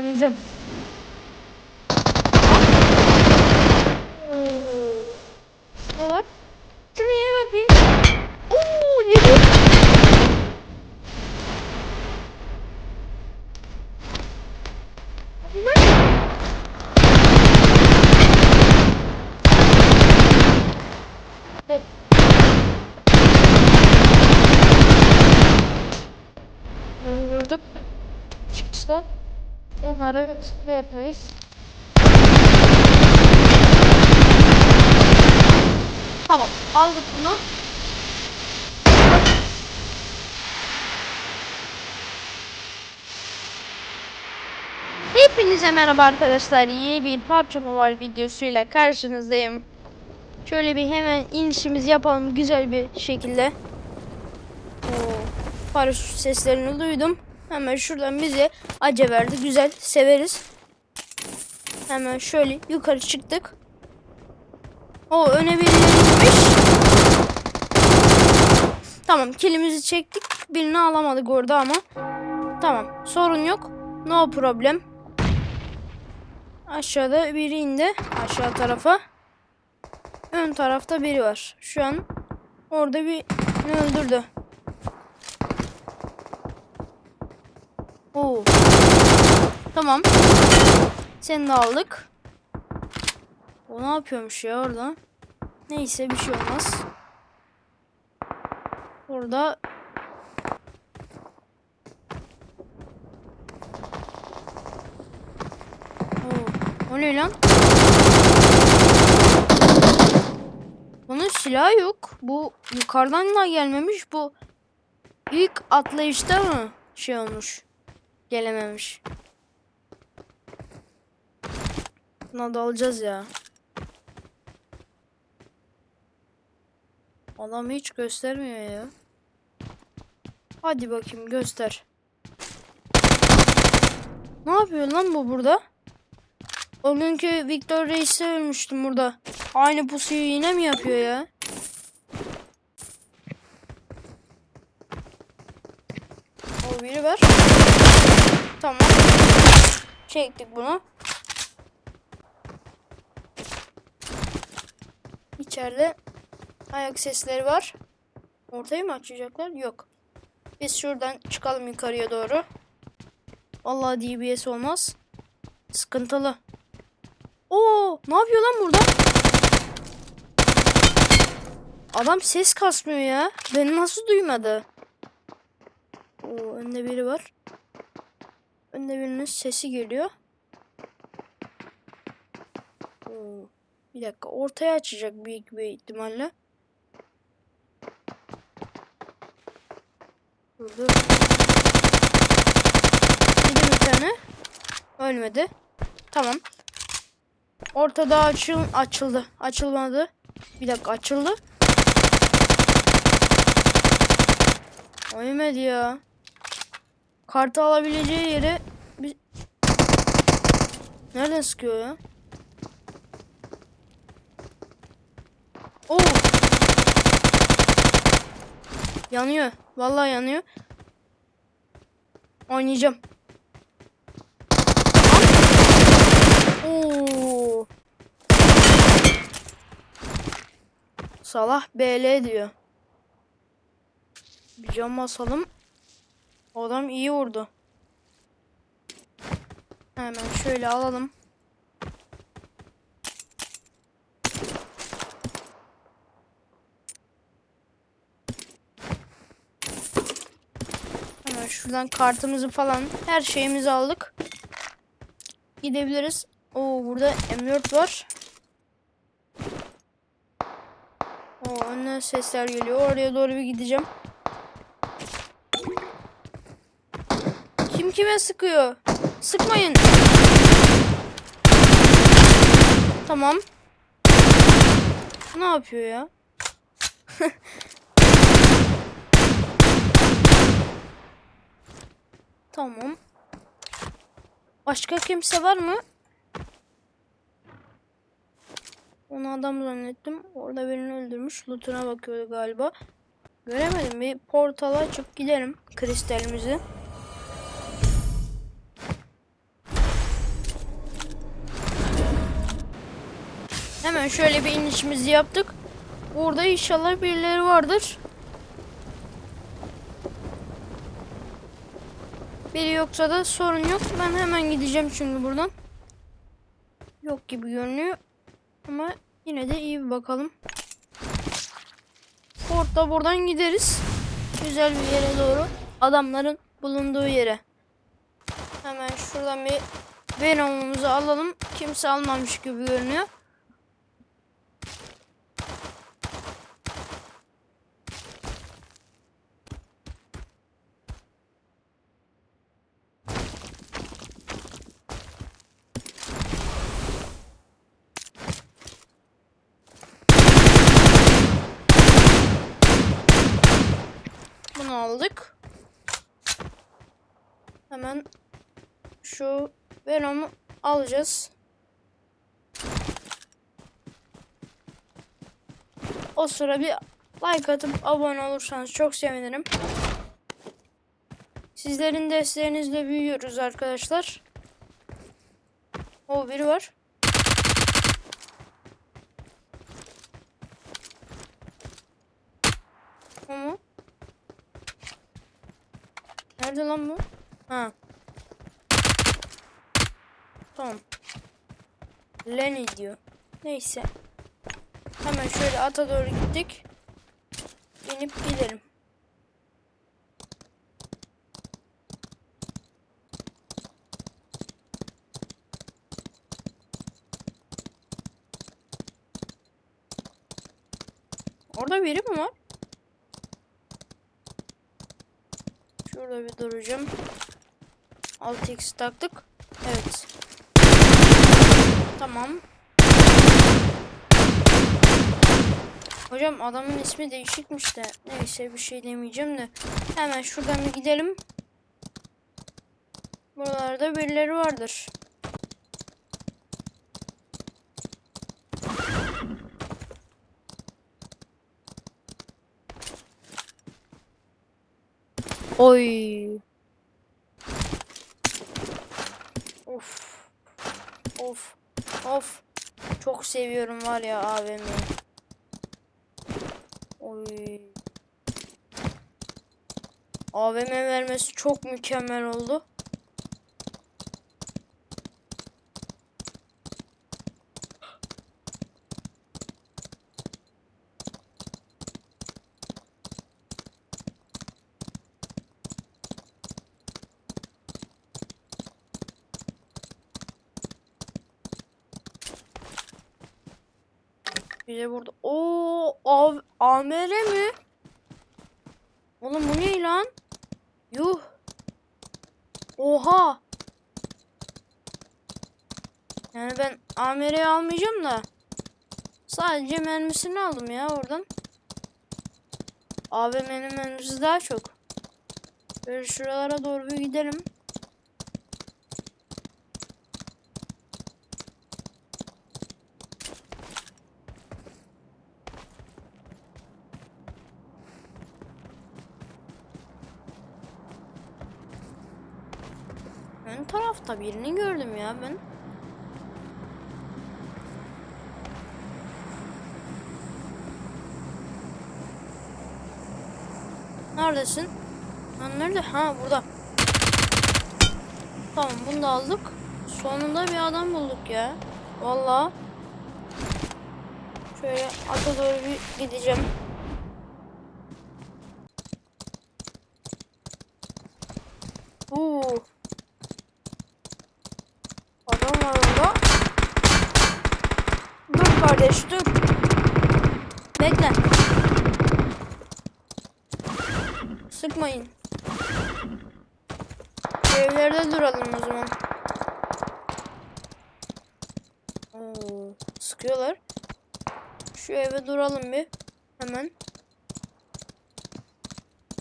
Anladım. Ne var? Şuraya bakayım. Oo, ne bu? Bunlar Evet. Öldürdük. Çıkışta ne yapmayız? Tamam aldık bunu. Hepinize merhaba arkadaşlar. Yeni bir PUBG Mobile videosuyla karşınızdayım. Şöyle bir hemen inişimizi yapalım güzel bir şekilde. Oo, paraşüt seslerini duydum. Hemen şuradan bize ace verdi. Güzel severiz. Hemen şöyle yukarı çıktık. O öne birileri gitmiş. Tamam kilimizi çektik. Birini alamadık orada ama. Tamam sorun yok. No problem. Aşağıda biri indi. Aşağı tarafa. Ön tarafta biri var. Şu an orada bir öldürdü. Oo. Tamam. Seni de aldık. O ne yapıyormuş ya orada? Neyse bir şey olmaz. Orada Oo, o ne lan? Bunun silahı yok. Bu yukarıdan da gelmemiş. Bu ilk atlayışta mı şey olmuş? Gelememiş. Buna da alacağız ya. Adam hiç göstermiyor ya. Hadi bakayım göster. Ne yapıyor lan bu burada? O günkü Victor Reis'e ölmüştüm burada. Aynı pusuyu yine mi yapıyor ya? O biri ver. Tamam. Çektik bunu. İçeride ayak sesleri var. Ortayı mı açacaklar? Yok. Biz şuradan çıkalım yukarıya doğru. Vallahi DBS olmaz. Sıkıntılı. Oo, ne yapıyor lan burada? Adam ses kasmıyor ya. Beni nasıl duymadı? Oo, önde biri var. Önde birinin sesi geliyor. Oo, bir dakika ortaya açacak büyük bir ihtimalle. Yedi bir tane. Ölmedi. Tamam. Ortada açıl açıldı. Açılmadı. Bir dakika açıldı. Ölmedi ya. Kartı alabileceği yere bir... Nereden sıkıyor ya? Oo. Yanıyor. Vallahi yanıyor. Oynayacağım. Oo. Salah BL diyor. Bir cam basalım. Adam iyi vurdu. Hemen şöyle alalım. Hemen şuradan kartımızı falan her şeyimizi aldık. Gidebiliriz. Oo burada M4 var. Oo önden sesler geliyor. Oraya doğru bir gideceğim. Kim kime sıkıyor? Sıkmayın. Tamam. Ne yapıyor ya? tamam. Başka kimse var mı? Onu adam zannettim. Orada birini öldürmüş. Lootuna bakıyordu galiba. Göremedim. Bir portala açıp gidelim kristalimizi. Hemen şöyle bir inişimizi yaptık. Burada inşallah birileri vardır. Biri yoksa da sorun yok. Ben hemen gideceğim çünkü buradan. Yok gibi görünüyor. Ama yine de iyi bir bakalım. Port'ta buradan gideriz. Güzel bir yere doğru. Adamların bulunduğu yere. Hemen şuradan bir Venom'umuzu alalım. Kimse almamış gibi görünüyor. Bunu aldık. Hemen şu Venom'u alacağız. O sıra bir like atıp abone olursanız çok sevinirim. Sizlerin desteğinizle büyüyoruz arkadaşlar. O biri var. O mu? Nerede lan bu? Ha. Tamam. Lenny diyor. Neyse. Hemen şöyle ata doğru gittik. İnip gidelim. Orada biri mi var? Şurada bir duracağım. 6x taktık. Tamam. Hocam adamın ismi değişikmiş de. Neyse bir şey demeyeceğim de. Hemen şuradan bir gidelim. Buralarda birileri vardır. Oy. Of. Of. Of. Çok seviyorum var ya AVM'yi. Oy. AVM vermesi çok mükemmel oldu. Bir de burada. Oo, av, AMR mi? Oğlum bu ne lan? Yuh. Oha. Yani ben AMR'yi almayacağım da. Sadece mermisini aldım ya oradan. AVM'nin mermisi daha çok. Böyle şuralara doğru bir gidelim. Tarafta birini gördüm ya ben. Neredesin? Lan nerede? Ha burada. Tamam bunu da aldık. Sonunda bir adam bulduk ya. Vallahi. Şöyle ata doğru bir gideceğim. Oo. Adam var orada. Dur kardeş dur. Bekle. Sıkmayın. Evlerde duralım o zaman. Oo, sıkıyorlar. Şu eve duralım bir. Hemen.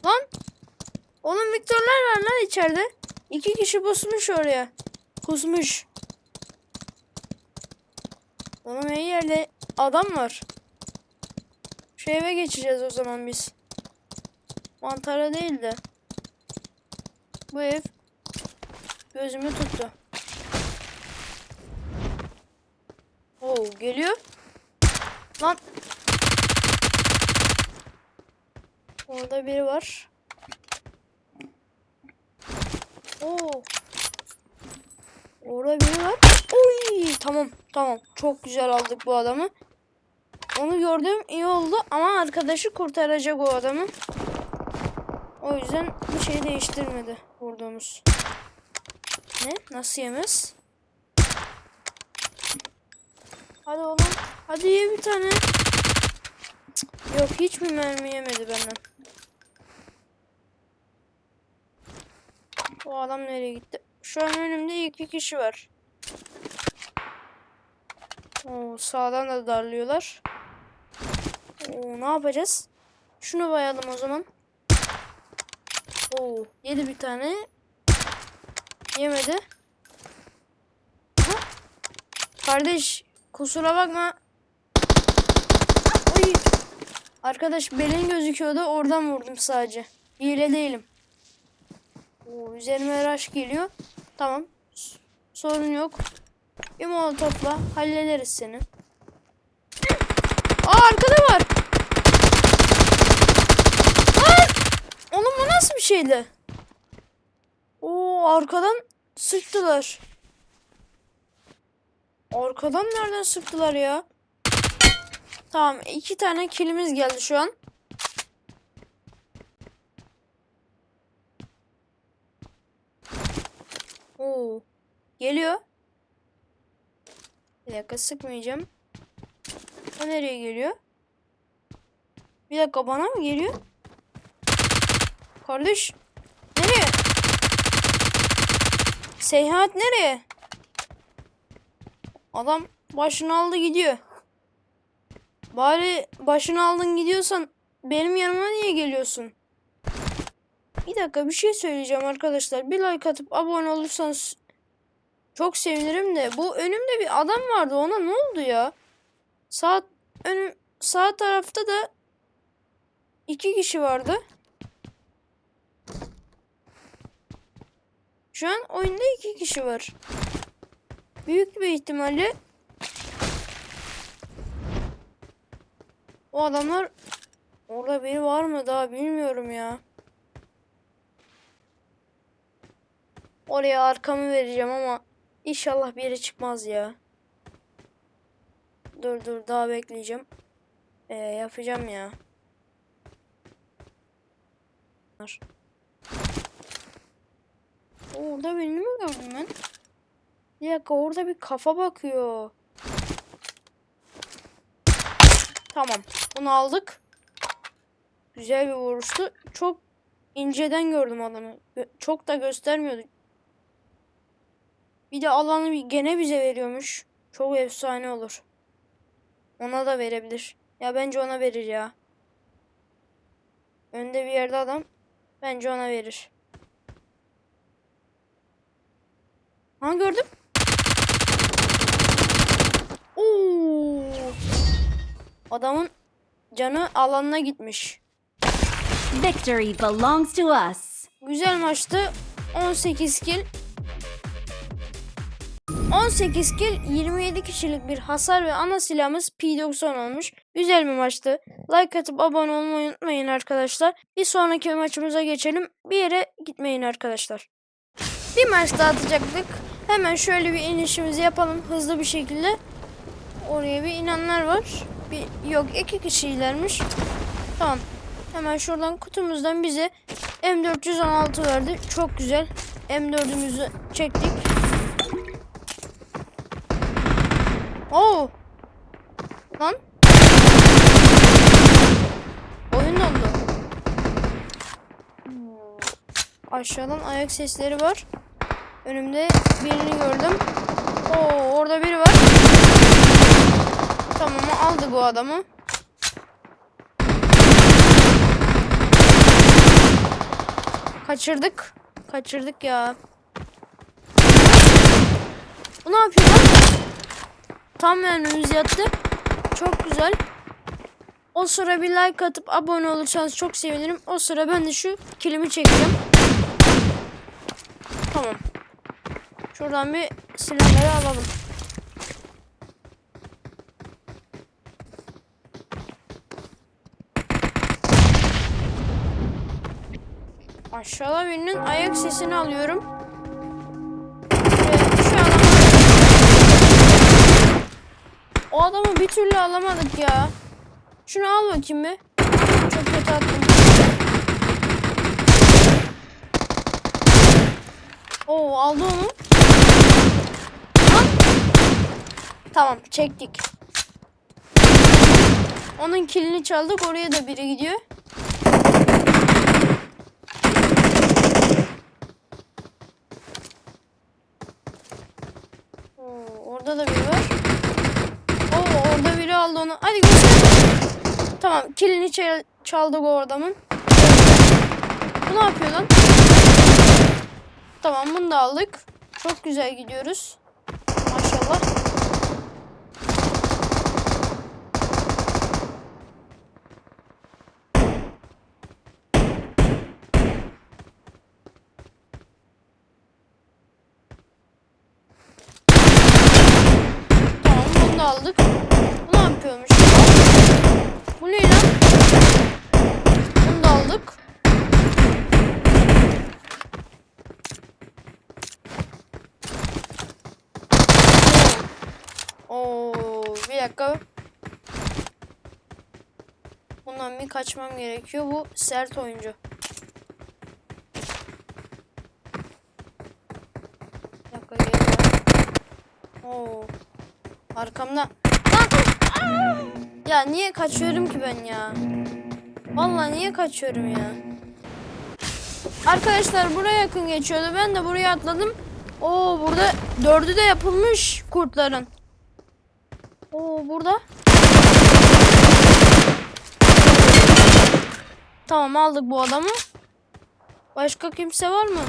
Lan. Oğlum Victor'lar var lan içeride. İki kişi pusmuş oraya. Kusmuş. Oğlum her yerde adam var. Şu eve geçeceğiz o zaman biz. Mantara değil de. Bu ev gözümü tuttu. Oo geliyor. Lan. Orada biri var. Oo. Orada biri var. Oy, tamam, tamam. Çok güzel aldık bu adamı. Onu gördüm iyi oldu ama arkadaşı kurtaracak o adamı. O yüzden bir şey değiştirmedi vurduğumuz. Ne? Nasıl yemez? Hadi oğlum. Hadi ye bir tane. Yok hiç mi mermi yemedi benden? O adam nereye gitti? Şu an önümde iki kişi var. Oo, sağdan da darlıyorlar. Oo, ne yapacağız? Şunu bayalım o zaman. Oo, yedi bir tane. Yemedi. Aha. Kardeş kusura bakma. Oy. Arkadaş belin gözüküyordu oradan vurdum sadece. Hile değilim. Oo, üzerime rush geliyor. Tamam. Sorun yok. Bir molotofla hallederiz seni. Arkada var. Lan! Oğlum bu nasıl bir şeydi? Oo arkadan sıktılar. Arkadan nereden sıktılar ya? Tamam iki tane kilimiz geldi şu an. Oo. Geliyor. Bir dakika sıkmayacağım. O nereye geliyor? Bir dakika bana mı geliyor? Kardeş. Nereye? Seyahat nereye? Adam başını aldı gidiyor. Bari başını aldın gidiyorsan benim yanıma niye geliyorsun? Bir dakika bir şey söyleyeceğim arkadaşlar. Bir like atıp abone olursanız çok sevinirim de bu önümde bir adam vardı ona ne oldu ya? Sağ önüm sağ tarafta da iki kişi vardı. Şu an oyunda iki kişi var. Büyük bir ihtimalle o adamlar orada biri var mı daha bilmiyorum ya. Oraya arkamı vereceğim ama inşallah bir yere çıkmaz ya. Dur dur daha bekleyeceğim. Ee, yapacağım ya. Orada birini mi gördüm ben? Bir orada bir kafa bakıyor. Tamam. Bunu aldık. Güzel bir vuruştu. Çok inceden gördüm adamı. Çok da göstermiyordu. Bir de alanı gene bize veriyormuş. Çok efsane olur. Ona da verebilir. Ya bence ona verir ya. Önde bir yerde adam. Bence ona verir. Ha gördüm. Oo. Adamın canı alanına gitmiş. Victory belongs to us. Güzel maçtı. 18 kill. 18 kill 27 kişilik bir hasar ve ana silahımız P90 olmuş. Güzel bir maçtı. Like atıp abone olmayı unutmayın arkadaşlar. Bir sonraki maçımıza geçelim. Bir yere gitmeyin arkadaşlar. Bir maç daha atacaktık. Hemen şöyle bir inişimizi yapalım hızlı bir şekilde. Oraya bir inanlar var. Bir, yok iki kişilermiş. Tamam. Hemen şuradan kutumuzdan bize M416 verdi. Çok güzel. M4'ümüzü çektik. Oo. Lan. Oyun dondu. Aşağıdan ayak sesleri var. Önümde birini gördüm. Oo orada biri var. Tamam aldı bu adamı. Kaçırdık. Kaçırdık ya. Bu ne yapıyor lan? Tam önümüz yattı. Çok güzel. O sıra bir like atıp abone olursanız çok sevinirim. O sıra ben de şu kilimi çekeceğim. Tamam. Şuradan bir silahları alalım. Aşağıda birinin ayak sesini alıyorum. O adamı bir türlü alamadık ya. Şunu al bakayım bir. Çok kötü attım. Oo aldı onu. Tamam çektik. Onun kilini çaldık oraya da biri gidiyor. Oo, orada da biri var. Oo, orada biri aldı onu. Hadi göster. Tamam kilini çal- çaldık o adamın. Bu ne yapıyor lan? Tamam bunu da aldık. Çok güzel gidiyoruz. Maşallah. Tamam bunu da aldık. Bu ne yapıyormuş? Bu ne lan? Bunu da aldık. Oo, bir dakika. Bundan bir kaçmam gerekiyor. Bu sert oyuncu. Bir dakika geliyor. Oo. Arkamda. Ya niye kaçıyorum ki ben ya? Vallahi niye kaçıyorum ya? Arkadaşlar buraya yakın geçiyordu. Ben de buraya atladım. Oo burada dördü de yapılmış kurtların. Oo burada. Tamam aldık bu adamı. Başka kimse var mı?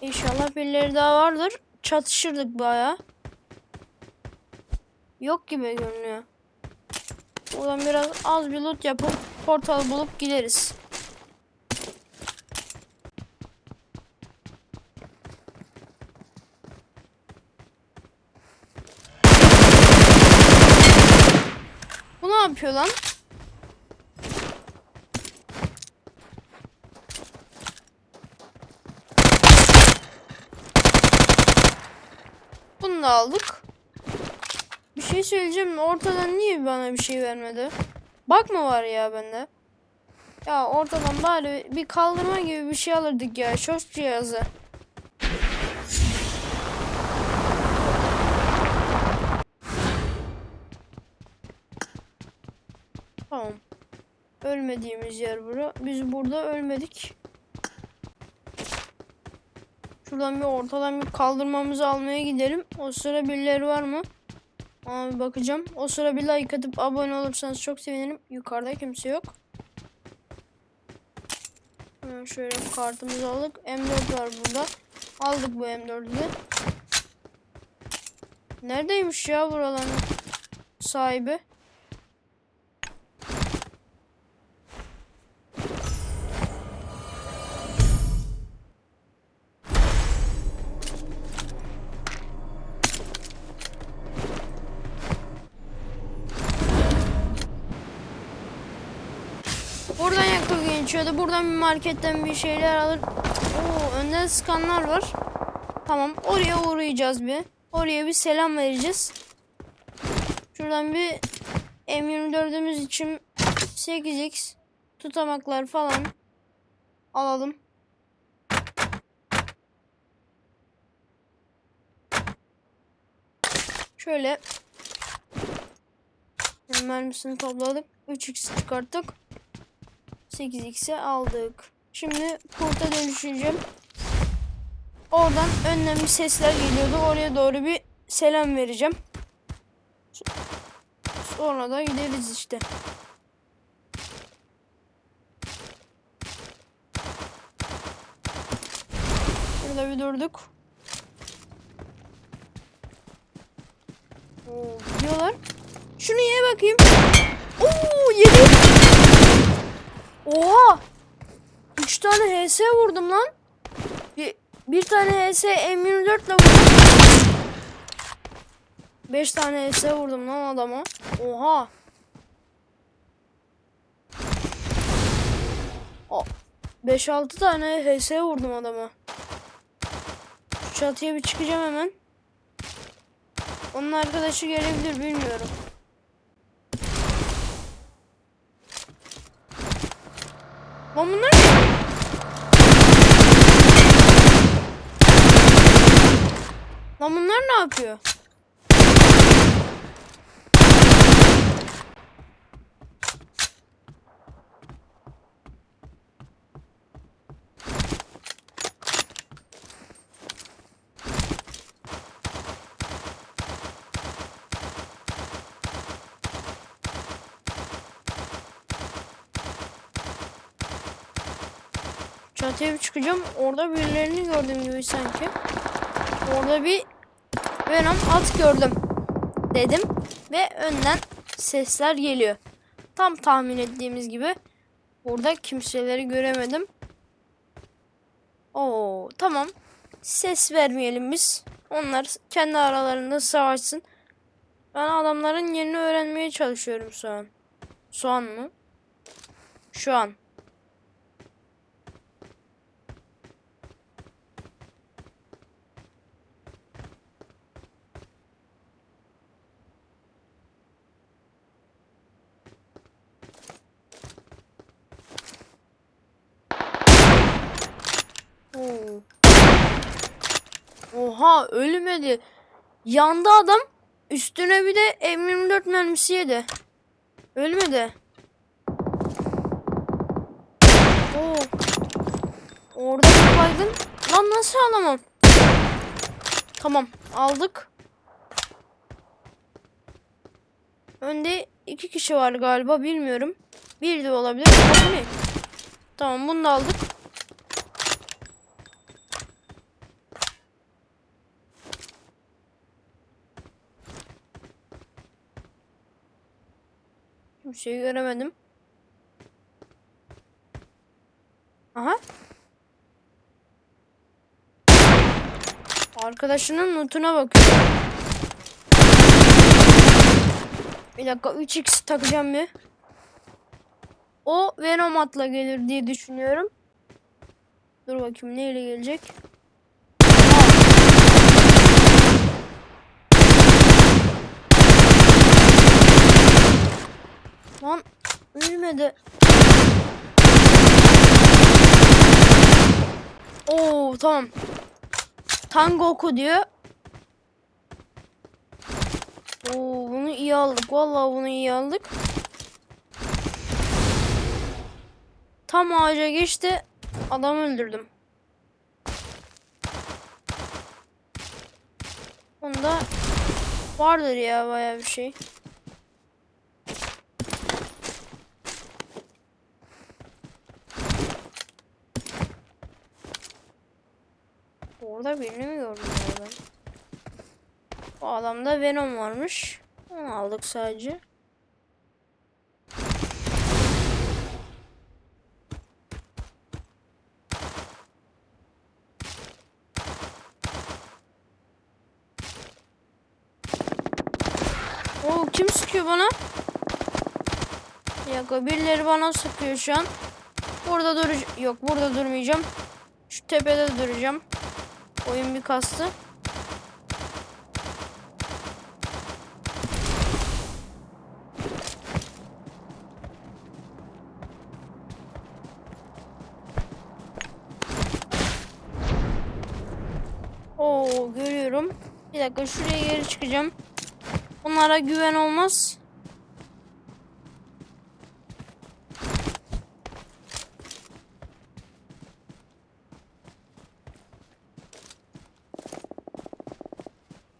İnşallah birileri daha vardır. Çatışırdık bayağı. Yok gibi görünüyor. Buradan biraz az bir loot yapıp portal bulup gideriz. Ne yapıyor lan? Bunu da aldık. Bir şey söyleyeceğim. Ortadan niye bana bir şey vermedi? Bak mı var ya bende? Ya ortadan bari bir kaldırma gibi bir şey alırdık ya. Şok cihazı. Tamam. Ölmediğimiz yer bura. Biz burada ölmedik. Şuradan bir ortadan bir kaldırmamızı almaya gidelim. O sıra birileri var mı? Abi bakacağım. O sıra bir like atıp abone olursanız çok sevinirim. Yukarıda kimse yok. Şöyle kartımızı aldık. M4 var burada. Aldık bu M4'ü de. Neredeymiş ya buraların sahibi? Geçiyordu. Buradan bir marketten bir şeyler alır. Oo, önden skanlar var. Tamam oraya uğrayacağız bir. Oraya bir selam vereceğiz. Şuradan bir M24'ümüz için 8x tutamaklar falan alalım. Şöyle mermisini topladık. 3x çıkarttık. 8x'e aldık. Şimdi kurta dönüşeceğim. Oradan önden bir sesler geliyordu. Oraya doğru bir selam vereceğim. Sonra da gideriz işte. Burada bir durduk. Oo, gidiyorlar. Şunu ye bakayım. Oo yedi. Oha! 3 tane HS vurdum lan. Bir, bir tane HS M24 ile vurdum. 5 tane HS vurdum lan adama. Oha! O 5-6 tane HS vurdum adama. Şu çatıya bir çıkacağım hemen. Onun arkadaşı gelebilir bilmiyorum. Lan bunlar? Lan bunlar ne yapıyor? Çatıya bir çıkacağım. Orada birilerini gördüm gibi sanki. Orada bir Venom at gördüm. Dedim. Ve önden sesler geliyor. Tam tahmin ettiğimiz gibi. Burada kimseleri göremedim. Oo tamam. Ses vermeyelim biz. Onlar kendi aralarında savaşsın. Ben adamların yerini öğrenmeye çalışıyorum şu an. Şu an mı? Şu an. Oo. Oha ölmedi. Yandı adam. Üstüne bir de M24 mermisi yedi. Ölmedi. Oo. Orada baygın. Lan nasıl alamam? Tamam aldık. Önde iki kişi var galiba bilmiyorum. Bir de olabilir. Tamam bunu da aldık. Kimseyi göremedim. Aha. Arkadaşının notuna bakıyor. Bir dakika 3x takacağım bir. O Venom atla gelir diye düşünüyorum. Dur bakayım neyle gelecek. Lan ölmedi. Oo tamam. Tangoku diyor. Oo bunu iyi aldık. Vallahi bunu iyi aldık. Tam ağaca geçti. Adam öldürdüm. Bunda vardır ya bayağı bir şey. Gördüm ya ben? Bu adamda Venom varmış. Onu aldık sadece. Oo kim sıkıyor bana? Dakika birileri bana sıkıyor şu an. Burada dur yok burada durmayacağım. Şu tepede duracağım. Oyun bir kastı. Oo görüyorum. Bir dakika şuraya geri çıkacağım. Onlara güven olmaz.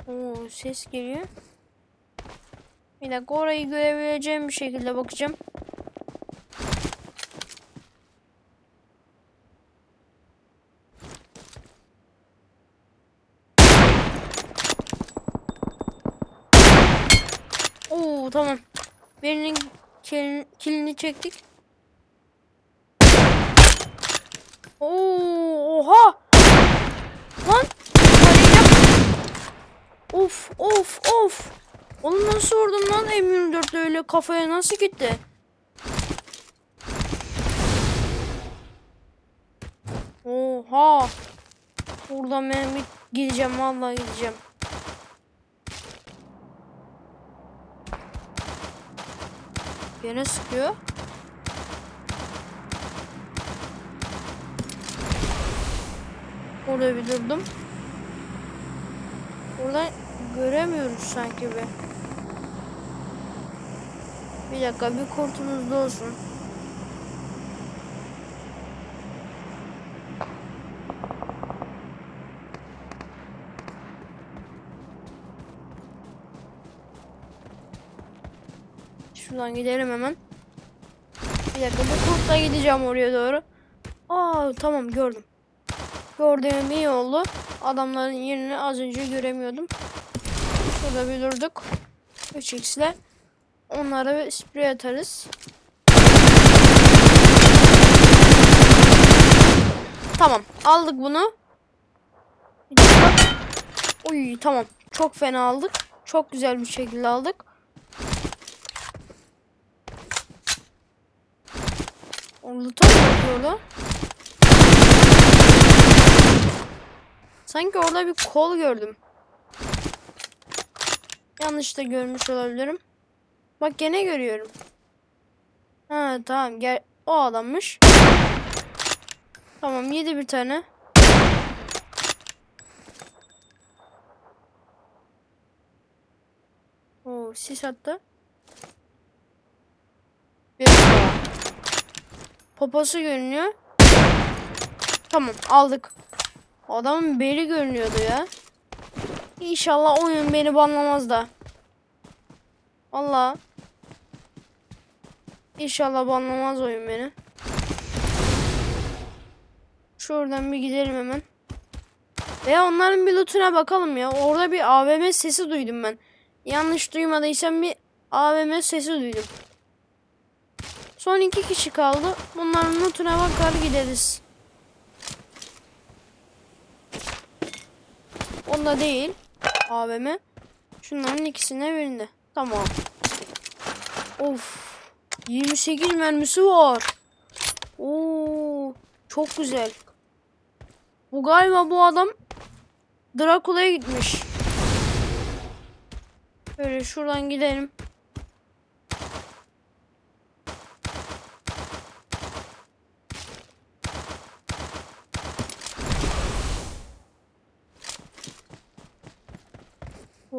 Oo ses geliyor. Bir dakika orayı görebileceğim bir şekilde bakacağım. Oo tamam. Birinin kilini, çektik. Oo oha. Lan. Of of of. Onu nasıl vurdum lan M24'le öyle kafaya nasıl gitti? Oha. Buradan ben bir gideceğim vallahi gideceğim. Gene sıkıyor. Orada bir durdum. Oradan göremiyoruz sanki be. Bir dakika bir kurtumuz da olsun. Şuradan gidelim hemen. Bir dakika bu kurtla gideceğim oraya doğru. Aa tamam gördüm. Gördüğüm iyi oldu. Adamların yerini az önce göremiyordum. Şurada bir durduk. 3x ile onlara bir sprey atarız. Tamam aldık bunu. Uy tamam. Çok fena aldık. Çok güzel bir şekilde aldık. Orada tam bakıyordu. Sanki orada bir kol gördüm. Yanlış da görmüş olabilirim. Bak gene görüyorum. Ha tamam gel o adammış. Tamam yedi bir tane. Oo sis attı. Bir. Poposu görünüyor. Tamam aldık. Adamın beli görünüyordu ya. İnşallah oyun beni banlamaz da. Valla. İnşallah banlamaz oyun beni. Şuradan bir gidelim hemen. Ve onların bir lootuna bakalım ya. Orada bir AVM sesi duydum ben. Yanlış duymadıysam bir AVM sesi duydum. Son iki kişi kaldı. Bunların lootuna bakar gideriz. Onda değil. AVM. Şunların ikisine birinde. Tamam. Of. 28 mermisi var. Oo, çok güzel. Bu galiba bu adam Drakula'ya gitmiş. Böyle şuradan gidelim.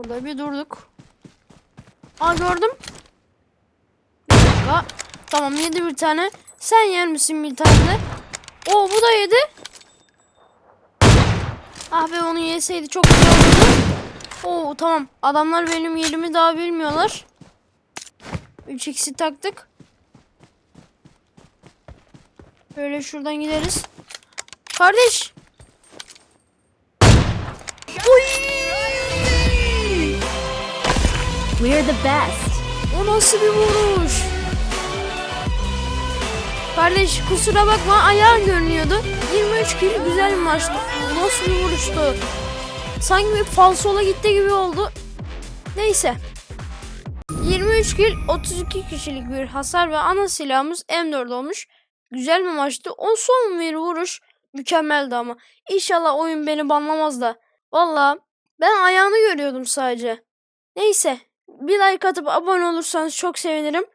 Burada bir durduk. Aa gördüm. Bir dakika. Tamam yedi bir tane. Sen yer misin bir tane? Oo bu da yedi. Ah be onu yeseydi çok güzel olurdu. Oo tamam. Adamlar benim yerimi daha bilmiyorlar. 3x'i taktık. Böyle şuradan gideriz. Kardeş. We're the best. O nasıl bir vuruş? Kardeş kusura bakma ayağın görünüyordu. 23 kill güzel bir maçtı. O Nasıl bir vuruştu? Sanki bir falsola gitti gibi oldu. Neyse. 23 kill 32 kişilik bir hasar ve ana silahımız M4 olmuş. Güzel bir maçtı. O son bir vuruş mükemmeldi ama. İnşallah oyun beni banlamaz da. Valla ben ayağını görüyordum sadece. Neyse bir like atıp abone olursanız çok sevinirim.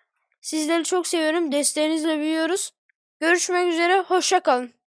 Sizleri çok seviyorum. Desteğinizle büyüyoruz. Görüşmek üzere. Hoşça kalın.